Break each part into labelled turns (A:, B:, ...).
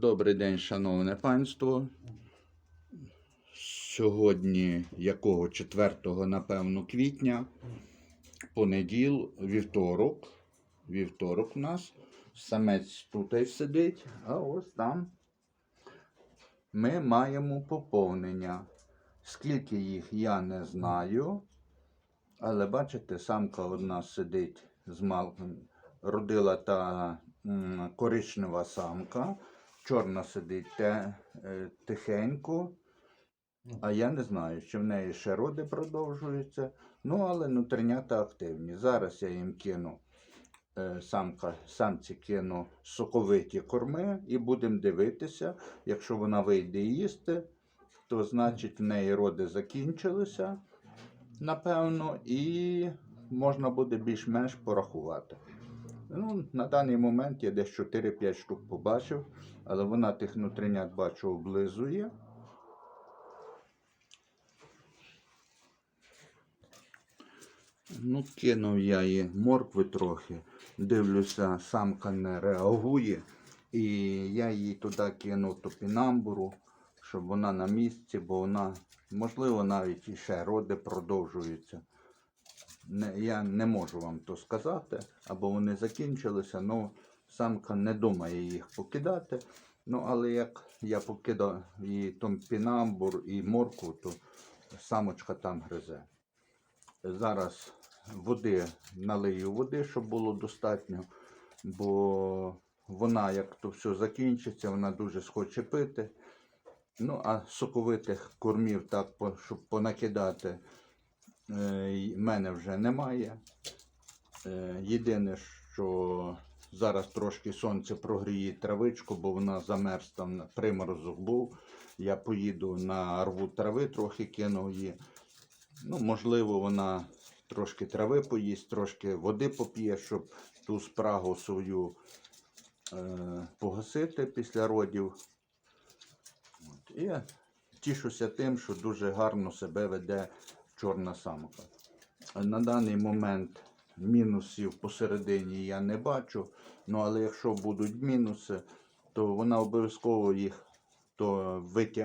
A: Добрий день, шановне панство. Сьогодні, якого 4, напевно, квітня, понеділ, вівторок. Вівторок у нас. Самець тут сидить, а ось там ми маємо поповнення. Скільки їх я не знаю. Але бачите, самка одна сидить з малком. Родила та коричнева самка. Чорна сидить те, тихенько. А я не знаю, чи в неї ще роди продовжуються. Ну, але нутринята активні. Зараз я їм кину е, самка, самці кину соковиті корми і будемо дивитися. Якщо вона вийде їсти, то значить в неї роди закінчилися, напевно, і можна буде більш-менш порахувати. Ну, на даний момент я десь 4-5 штук побачив, але вона тих нутринят бачу облизує. Ну, кинув я їй моркви трохи. Дивлюся, самка не реагує. І я їй туди кинув топінамбуру, щоб вона на місці, бо вона, можливо, навіть ще роди продовжуються. Не, я не можу вам то сказати, або вони закінчилися, ну самка не думає їх покидати. Ну, але як я покидав і томпінамбур, і морку, то самочка там гризе. Зараз води налию води, щоб було достатньо, бо вона, як то все закінчиться, вона дуже схоче пити. Ну, а соковитих кормів, так, щоб понакидати, мене вже немає. Е, Єдине, що зараз трошки сонце прогріє травичку, бо вона замерз там приморозок був. Я поїду на рву трави, трохи кину її. Ну, можливо, вона трошки трави поїсть, трошки води поп'є, щоб ту спрагу свою е, погасити після родів. От. І тішуся тим, що дуже гарно себе веде чорна самка. На даний момент мінусів посередині я не бачу. Ну, але якщо будуть мінуси, то вона обов'язково їх то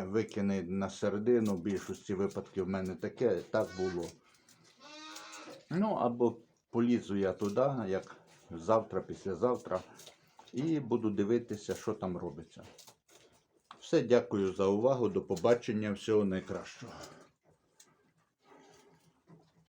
A: викине на середину. В більшості випадків в мене таке так було. Ну, або полізу я туди, як завтра, післязавтра, і буду дивитися, що там робиться. Все, дякую за увагу. До побачення. Всього найкращого.